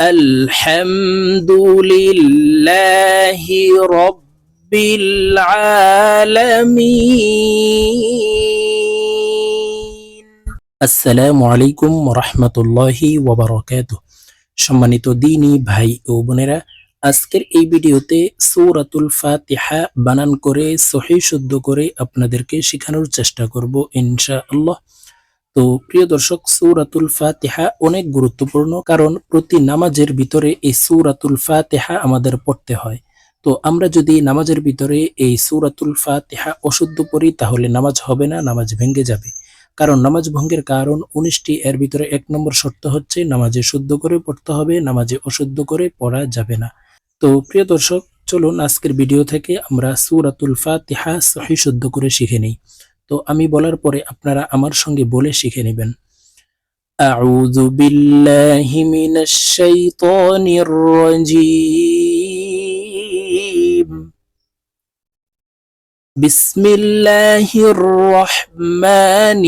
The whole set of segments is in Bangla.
الحمد لله رب العالمين আসসালামু আলাইকুম রহমতুল্লাহি ওবরাকাত সম্মানিত দিনী ভাই ও বোনেরা আজকের এই ভিডিওতে সূরাতুল ফাতিহা বানান করে সহি শুদ্ধ করে আপনাদেরকে শেখানোর চেষ্টা করব ইনশাআল্লাহ তো প্রিয় দর্শক, সূরাতুল ফাতিহা অনেক গুরুত্বপূর্ণ কারণ প্রতি নামাজের ভিতরে এই সূরাতুল ফাতিহা আমাদের পড়তে হয়। তো আমরা যদি নামাজের ভিতরে এই সূরাতুল ফাতিহা অশুদ্ধ পড়ি, তাহলে নামাজ হবে না, নামাজ ভেঙে যাবে। কারণ নামাজ ভঙ্গের কারণ উনিশটি, এর ভিতরে এক নম্বর শর্ত হচ্ছে নামাজে শুদ্ধ করে পড়তে হবে, নামাজে অশুদ্ধ করে পড়া যাবে না। তো প্রিয় দর্শক, চলুন আজকের ভিডিও থেকে আমরা সূরাতুল ফাতিহা সহি শুদ্ধ করে শিখে নিই। তো আমি বলার পরে আপনারা আমার সঙ্গে বলে শিখে নেবেন أعوذ بالله من الشيطان الرجيم بسم الله الرحمن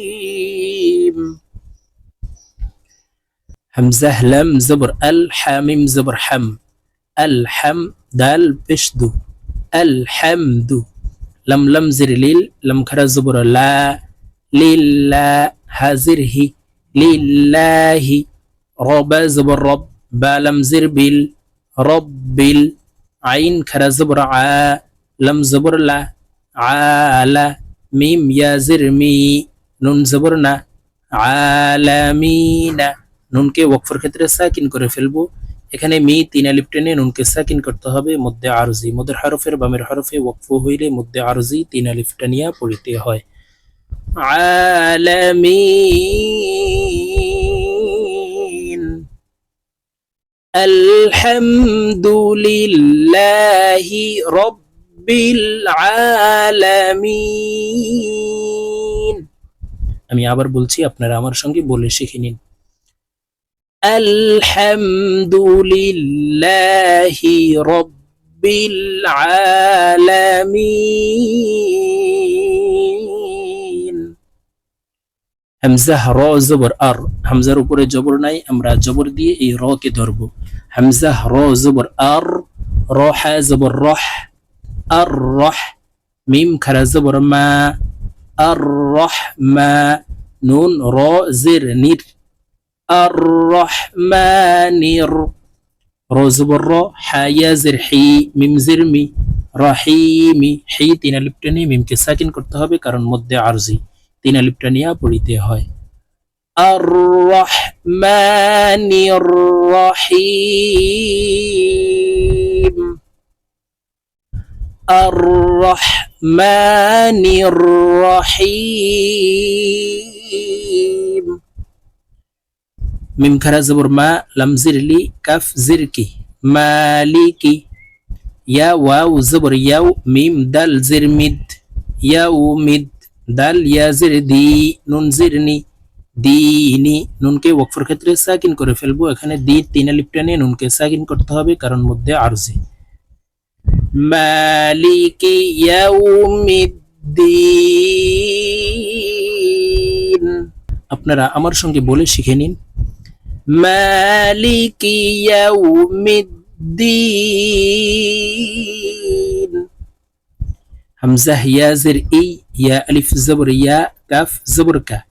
الرحيم همزة لم زبر الحامم زبر حم الحم دال بشدو আলহামদু লাম লাম জির লিল লাম খারা জবর লা লিল্লা হাজির হি লিল্লাহি রবা জবর রব বা লাম জির বিল রব বিল আইন খারা জবর আ লাম জবর লা আলা মিম ইয়াজির মি নুন জবর না আলামিনা নুনকে ওয়াকফের ক্ষেত্রে সাকিন করে ফেলব এখানে মি তিন আলিফ টেনে নুনকে সাকিন করতে হবে, মধ্যে আরজি। মধ্যে হরফের বামের হরফে ওয়াকফ হইলে মধ্যে আরজি তিন আলিফ টানিয়া পড়িতে হয়। আলামিন। আলহামদুলিল্লাহি রব্বিল আলামিন। আমি আবার বলছি, আপনারা আমার সঙ্গে বলে শিখে নিন। আলহামদুলিল্লাহি রব্বিল আলামিন হামজা র জবর আর হামজার উপরে জবর নাই, আমরা জবর দিয়ে এই র কে ধরব। হামজা র জবর আর র হা জবর রহ আর রহ মিম খারা জবর মা আর রহ মা নুন র জের নির আর রহমানির হাইয়া হায়াজের হি মিমজির মি রহিমি হি তিন আলিপটা নিয়ে মিমকে সাকিন করতে হবে কারণ মধ্যে আরজি। তিন আলিপটা নিয়ে পড়িতে হয়। আর রহমানির রহিম আর রহমানির রহিম মিম খারা জবর মা লাম জিরলি কাফ জিরকি মালিকি ইয়া ওয়াও জবর ইয়াও মিম দাল জির মিদ ইয়াও মিদ দাল ইয়া জির দি নুন জিরনি দিনি নুনকে ওয়াকফের ক্ষেত্রে সাকিন করে ফেলব এখানে দি তিন নিয়ে নুনকে সাকিন করতে হবে কারণ মধ্যে আরজি মালিকি ইয়াউমিদ্দিন আপনারা আমার সঙ্গে বলে শিখে নিন مالك يوم الدين همزة يا زر إي يا ألف زبر يا كاف زبر كا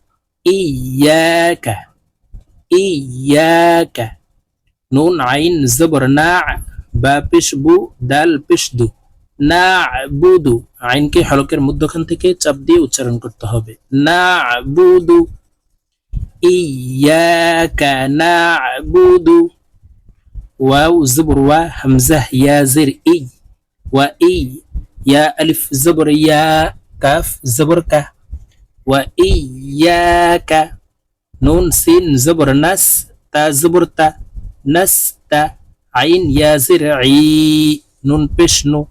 إياك إياك نون عين زبر ناع বা পেশবু দাল পেশদু না বুদু আইনকে হলকের মধ্যখান থেকে চাপ দিয়ে উচ্চারণ করতে হবে না বুদু إياك نعبد واو زبر و همزة يا زر إي وإي يا ألف زبر يا كاف زبر ك وإياك نون سين زبر نس تا زبر تا نس تا عين يا زرعي নুন পেশনু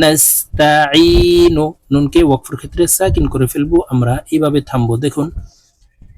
নাস্তাইনু নুনকে ওয়াকফের ক্ষেত্রে সাকিন করে ফেলবো আমরা এইভাবে থামবো দেখুন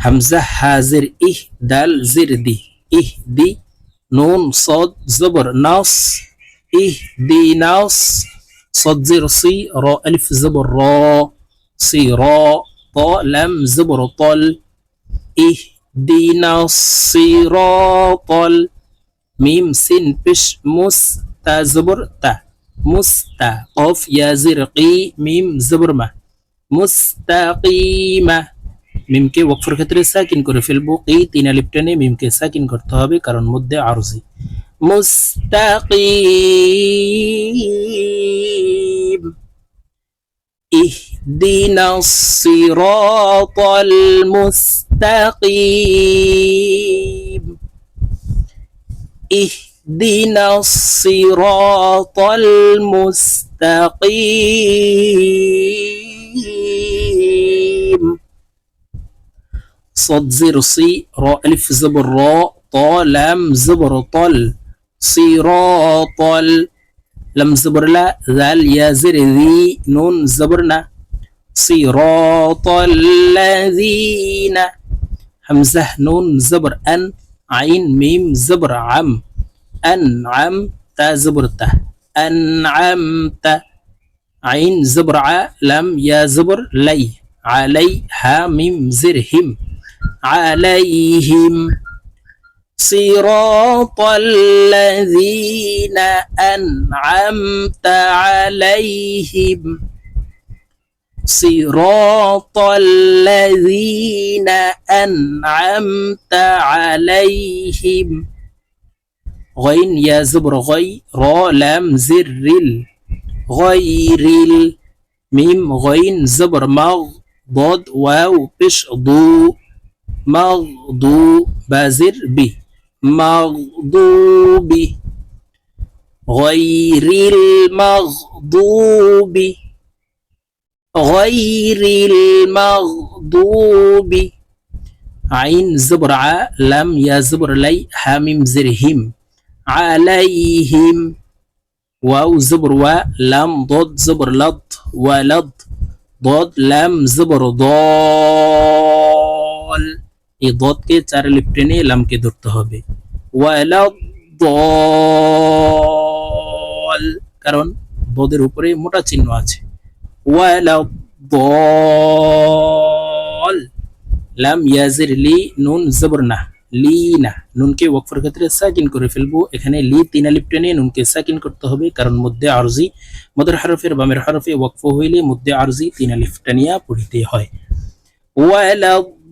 همزة حازر إيه دال زر دي. إيه دي. نون صاد زبر ناص. إيه دي ناص. صاد زر صي را. ألف زبر را. صي را. طا لم زبر طل إيه دي ناص. صي را طل ميم سين بش مس تا زبر تا. مستقف يا زرقي ميم زبر ما. مستقيمة মিমকে ওয়াকফের ক্ষেত্রে সাকিন করে ফেলব। এই তিন আলিপ টেনে মিমকে সাকিন করতে হবে, কারণ মধ্যে আরজি। মুস্তাকিম। ইহদিনা সিরাতাল মুস্তাকিম। ইহদিনা সিরাতাল মুস্তাকিম। صد زر صي را ألف زبر را طا لام زبر طل صراط لم زبر لا. ذال يا زر ذي نون زبرنا صراط الذين همزة نون زبر أن. عين ميم زبر عم. أنعم تا زبر ته أنعمت. عين زبر ع لم يا زبر لي. علي ها ميم زرهم عليهم صراط الذين أنعمت عليهم. صراط الذين أنعمت عليهم. غين يا زبر غي را لام زر غير ميم غين زبر مغ ضاد واو بش ضو. مغضو بازر به. مغضوب غير المغضوب. غير المغضوب. عين زبر ع لم يا زبر لي حامم زرهم. عليهم. واو زبر و لم ضد زبر لض ولض ضد لم زبر ضال এই দদকে চার লিপ টেনে লামকে ধরতে হবে। ওয়ালাদ দল কারণ দদের উপরে মোটা চিহ্ন আছে। ওয়ালাদ দল লাম ইয়াজির লি নুন জবর না, লি না। নুনকে ওয়াকফের ক্ষেত্রে সাকিন করে ফেলব। এখানে লি তিন আলিপ টেনে নুনকে সাকিন করতে হবে। কারণ মধ্যে আরজি, মদের হরফের বামের হরফে ওয়াকফ হইলে মধ্যে আরজি তিন আলিফ টানিয়া পড়িতে হয়। ওয়ালাদ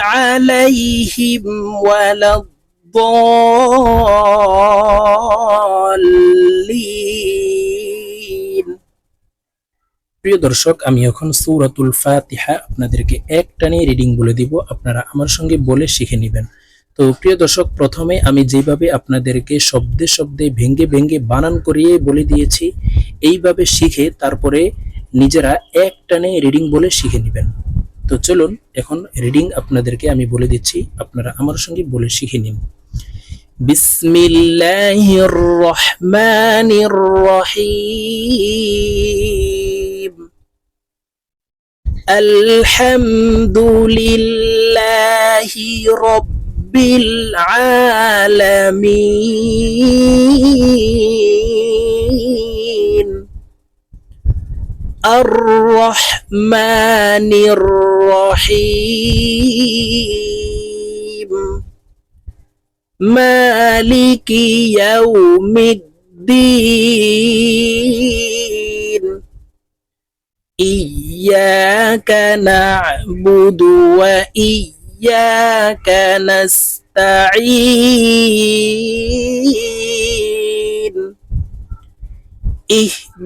عليهم ولا الضالين প্রিয় দর্শক আমি এখন সূরাতুল ফাতিহা আপনাদেরকে এক টানে রিডিং বলে দিব আপনারা আমার সঙ্গে বলে শিখে নেবেন তো প্রিয় দর্শক প্রথমে আমি যেভাবে আপনাদেরকে শব্দে শব্দে ভেঙ্গে ভেঙ্গে বানান করিয়ে বলে দিয়েছি এইভাবে শিখে তারপরে নিজেরা এক টানে রিডিং বলে শিখে নেবেন তো চলুন, এখন রিডিং আপনাদেরকে আমি বলে দিচ্ছি, আপনারা আমার সঙ্গে বলে শিখে নিন। বিসমিল্লাহির রহমানির রহিম আলহামদুলিল্লাহি রব্বিল আলামিন। Ar-Rahmanir-Rahim. Maliki Yawmiddin Iyaka na'budu wa iyaka nasta'in. Ih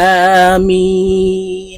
Amin.